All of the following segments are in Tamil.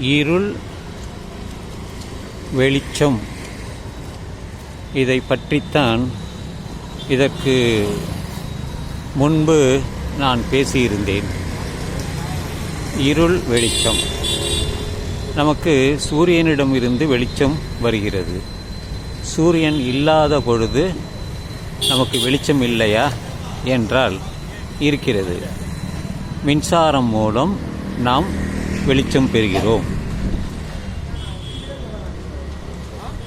இருள் வெளிச்சம். இதை பற்றித்தான் இதற்கு முன்பு நான் பேசியிருந்தேன். இருள் வெளிச்சம். நமக்கு சூரியனிடம் இருந்து வெளிச்சம் வருகிறது. சூரியன் இல்லாத பொழுது நமக்கு வெளிச்சம் இல்லையா என்றால் இருக்கிறது. மின்சாரம் மூலம் நாம் வெளிச்சம் பெறுகிறோம்.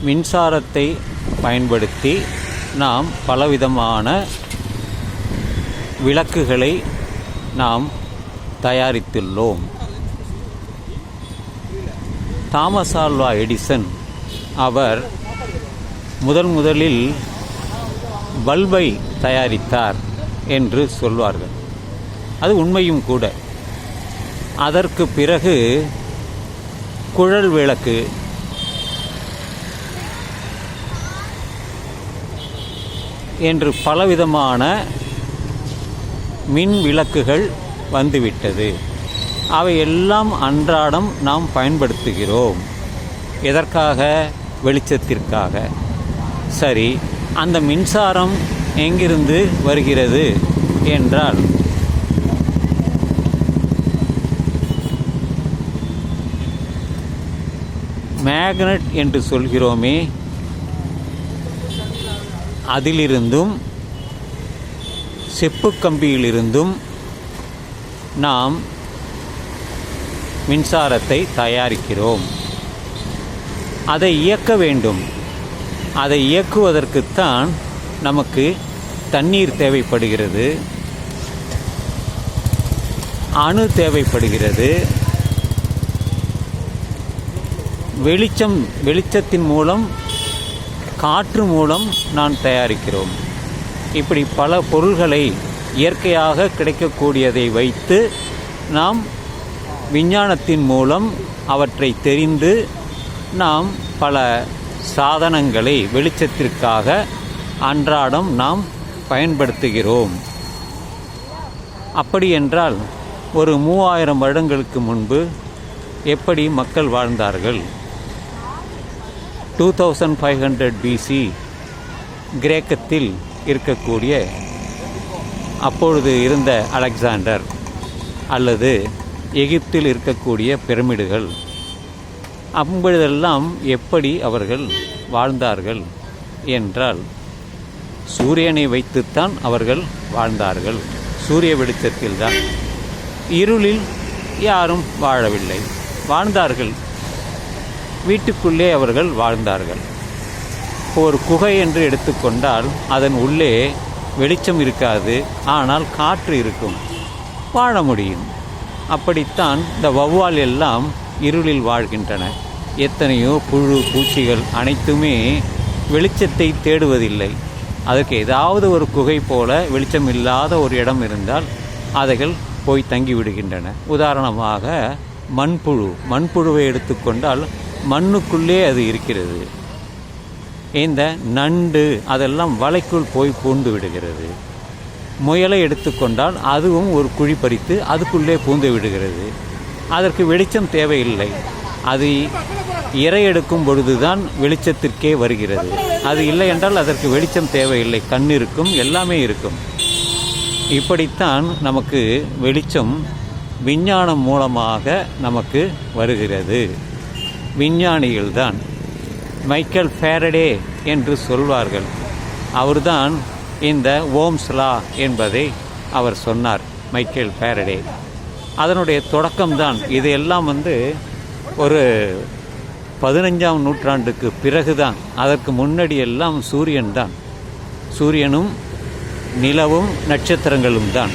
மின்சாரத்தை பயன்படுத்தி நாம் பலவிதமான விளக்குகளை நாம் தயாரித்துள்ளோம். தாமஸ் ஆல்வா எடிசன் அவர் முதன் முதலில் பல்பை தயாரித்தார் என்று சொல்வார்கள். அது உண்மையும் கூட. அதற்கு பிறகு குழல் விளக்கு என்று பலவிதமான மின் விளக்குகள் வந்துவிட்டது. அவை எல்லாம் அன்றாடம் நாம் பயன்படுத்துகிறோம். எதற்காக? வெளிச்சத்திற்காக. சரி அந்த மின்சாரம் எங்கிருந்து வருகிறது என்றால் மேக்னட் என்று சொல்கிறோமே அதிலிருந்தும் செப்பு கம்பியிலிருந்தும் நாம் மின்சாரத்தை தயாரிக்கிறோம். அதை இயக்க வேண்டும். அதை இயக்குவதற்குத்தான் நமக்கு தண்ணீர் தேவைப்படுகிறது. அணு தேவைப்படுகிறது. வெளிச்சம் வெளிச்சத்தின் மூலம் காற்று மூலம் நான் தயாரிக்கிறோம். இப்படி பல பொருள்களை இயற்கையாக கிடைக்கக்கூடியதை வைத்து நாம் விஞ்ஞானத்தின் மூலம் அவற்றை தெரிந்து நாம் பல சாதனங்களை வெளிச்சத்திற்காக அன்றாடம் நாம் பயன்படுத்துகிறோம். அப்படி என்றால் ஒரு மூவாயிரம் வருடங்களுக்கு முன்பு எப்படி மக்கள் வாழ்ந்தார்கள்? Two thousand five hundred BC கிரேக்கத்தில் இருக்கக்கூடிய அப்பொழுது இருந்த அலெக்சாண்டர் அல்லது எகிப்தில் இருக்கக்கூடிய பிரமிடுகள் அப்பொழுதெல்லாம் எப்படி அவர்கள் வாழ்ந்தார்கள் என்றால் சூரியனை வைத்துத்தான் அவர்கள் வாழ்ந்தார்கள். சூரிய வெளிச்சத்தில்தான். இருளில் யாரும் வாழவில்லை. வாழ்ந்தார்கள். வீட்டுக்குள்ளே அவர்கள் வாழ்ந்தார்கள். ஒரு குகை என்று எடுத்துக்கொண்டால் அதன் உள்ளே வெளிச்சம் இருக்காது ஆனால் காற்று இருக்கும். வாழ முடியும். அப்படித்தான் இந்த வௌவால் எல்லாம் இருளில் வாழ்கின்றன. எத்தனையோ புழு பூச்சிகள் அனைத்துமே வெளிச்சத்தை தேடுவதில்லை. அதற்கு ஏதாவது ஒரு குகை போல வெளிச்சம் இல்லாத ஒரு இடம் இருந்தால் அவைகள் போய் தங்கி விடுகின்றன உதாரணமாக மண்புழு. மண்புழுவை எடுத்துக்கொண்டால் மண்ணுக்குள்ளே அது இருக்கிறது. இந்த நண்டு அதெல்லாம் வலைக்குள் போய் பூந்து விடுகிறது. முயலை எடுத்துக்கொண்டால் அதுவும் ஒரு குழி பறித்து அதுக்குள்ளே பூந்து விடுகிறது. அதற்கு வெளிச்சம் தேவையில்லை. அது இரை எடுக்கும் பொழுதுதான் வெளிச்சத்திற்கே வருகிறது. அது இல்லை என்றால் அதற்கு வெளிச்சம் தேவையில்லை. கண் இருக்கும் எல்லாமே இருக்கும். இப்படித்தான் நமக்கு வெளிச்சம் விஞ்ஞானம் மூலமாக நமக்கு வருகிறது. விஞ்ஞானிகள்தான். மைக்கேல் ஃபேரடே என்று சொல்வார்கள். அவர்தான் இந்த ஓம்ஸ்லா என்பதை அவர் சொன்னார் மைக்கேல் ஃபேரடே. அதனுடைய தொடக்கம்தான் இதையெல்லாம் வந்து ஒரு பதினஞ்சாம் நூற்றாண்டுக்கு பிறகுதான் அதற்கு முன்னாடி எல்லாம் சூரியன் தான் சூரியனும் நிலவும் நட்சத்திரங்களும் தான்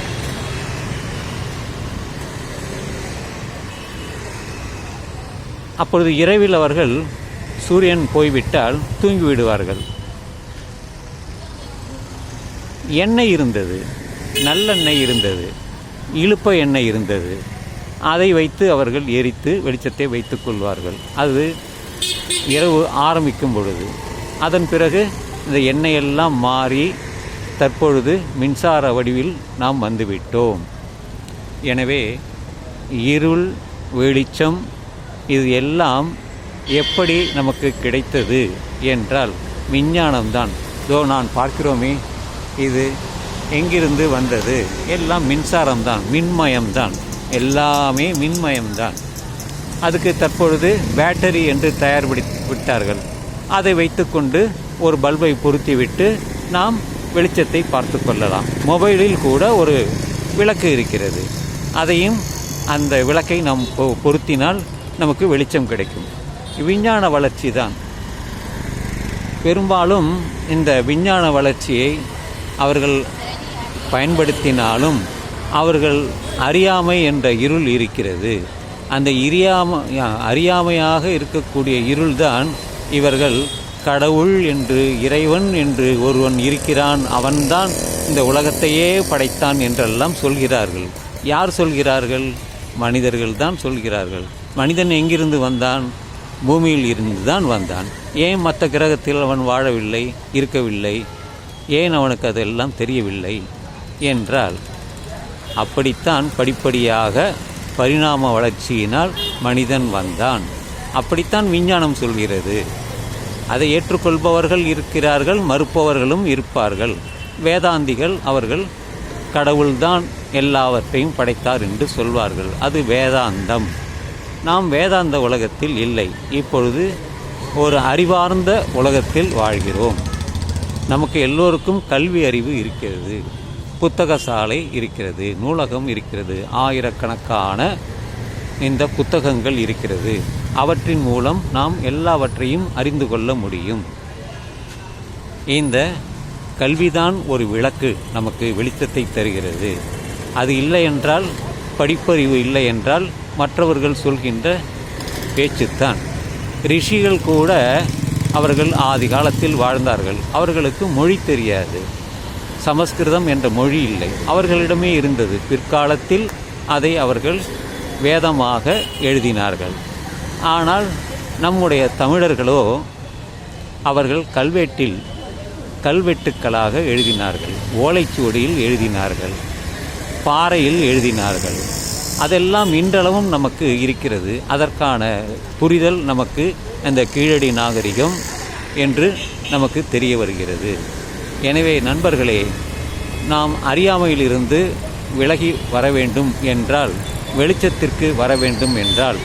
அப்பொழுது இரவில் அவர்கள் சூரியன் போய்விட்டால் தூங்கி விடுவார்கள் எண்ணெய் இருந்தது நல்லெண்ணெய் இருந்தது இழுப்ப எண்ணெய் இருந்தது. அதை வைத்து அவர்கள் எரித்து வெளிச்சத்தை வைத்துக் கொள்வார்கள். அது இரவு ஆரம்பிக்கும் பொழுது அதன் பிறகு இந்த எண்ணெயெல்லாம் மாறி தற்பொழுது மின்சார வடிவில் நாம் வந்துவிட்டோம். எனவே இருள் வெளிச்சம் இது எல்லாம் எப்படி நமக்கு கிடைத்தது என்றால் விஞ்ஞானம்தான் இதோ நான் பார்க்கிறோமே இது எங்கிருந்து வந்தது? எல்லாம் மின்சாரம்தான் மின்மயம்தான். எல்லாமே மின்மயம்தான். அதுக்கு தற்பொழுது பேட்டரி என்று தயார்படி விட்டார்கள். அதை வைத்துக்கொண்டு ஒரு பல்பை பொருத்திவிட்டு நாம் வெளிச்சத்தை பார்த்து கொள்ளலாம். மொபைலில் கூட ஒரு விளக்கு இருக்கிறது. அதையும் அந்த விளக்கை நாம் பொ- பொருத்தினால் நமக்கு வெளிச்சம் கிடைக்கும். விஞ்ஞான வளர்ச்சி தான். பெரும்பாலும் இந்த விஞ்ஞான வளர்ச்சியை அவர்கள் பயன்படுத்தினாலும் அவர்கள் அறியாமை என்ற இருள் இருக்கிறது. அந்த இரியாம அறியாமையாக இருக்கக்கூடிய இருள்தான் இவர்கள் கடவுள் என்று இறைவன் என்று ஒருவன் இருக்கிறான் அவன்தான் இந்த உலகத்தையே படைத்தான் என்றெல்லாம் சொல்கிறார்கள். யார் சொல்கிறார்கள்? மனிதர்கள் தான் சொல்கிறார்கள். மனிதன் எங்கிருந்து வந்தான்? பூமியில் இருந்து தான் வந்தான். ஏன் மற்ற கிரகத்தில் அவன் வாழவில்லை இருக்கவில்லை? ஏன் அவனுக்கு அதெல்லாம் தெரியவில்லை? என்றால் அப்படித்தான் படிப்படியாக பரிணாம வளர்ச்சியினால் மனிதன் வந்தான். அப்படித்தான் விஞ்ஞானம் சொல்கிறது. அதை ஏற்றுக்கொள்பவர்கள் இருக்கிறார்கள் மறுப்பவர்களும் இருப்பார்கள். வேதாந்திகள் அவர்கள் கடவுள்தான் எல்லாவற்றையும் படைத்தார் என்று சொல்வார்கள். அது வேதாந்தம். நாம் வேதாந்த உலகத்தில் இல்லை. இப்பொழுது ஒரு அறிவார்ந்த உலகத்தில் வாழ்கிறோம். நமக்கு எல்லோருக்கும் கல்வி அறிவு இருக்கிறது. புத்தக சாலை இருக்கிறது. நூலகம் இருக்கிறது. ஆயிரக்கணக்கான இந்த புத்தகங்கள் இருக்கிறது. அவற்றின் மூலம் நாம் எல்லாவற்றையும் அறிந்து கொள்ள முடியும். இந்த கல்விதான் ஒரு விளக்கு நமக்கு வெளிச்சத்தை தருகிறது. அது இல்லை என்றால் படிப்பறிவு இல்லை என்றால் மற்றவர்கள் சொல்கின்ற பேச்சுத்தான். ரிஷிகள் கூட அவர்கள் ஆதி காலத்தில் வாழ்ந்தார்கள். அவர்களுக்கு மொழி தெரியாது. சமஸ்கிருதம் என்ற மொழி இல்லை. அவர்களிடமே இருந்தது. பிற்காலத்தில் அதை அவர்கள் வேதமாக எழுதினார்கள். ஆனால் நம்முடைய தமிழர்களோ அவர்கள் கல்வெட்டில் கல்வெட்டுக்களாக எழுதினார்கள். ஓலைச்சுவடியில் எழுதினார்கள். பாறையில் எழுதினார்கள். அதெல்லாம் இன்றளவும் நமக்கு இருக்கிறது. அதற்கான புரிதல் நமக்கு அந்த கீழடி நாகரிகம் என்று நமக்கு தெரிய வருகிறது. எனவே நண்பர்களே நாம் அறியாமையிலிருந்து விலகி வர வேண்டும் என்றால் வெளிச்சத்திற்கு வர வேண்டும் என்றால்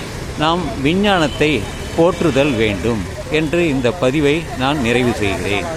நாம் விஞ்ஞானத்தை போற்றுதல் வேண்டும் என்று இந்த பதிவை நான் நிறைவு செய்கிறேன்.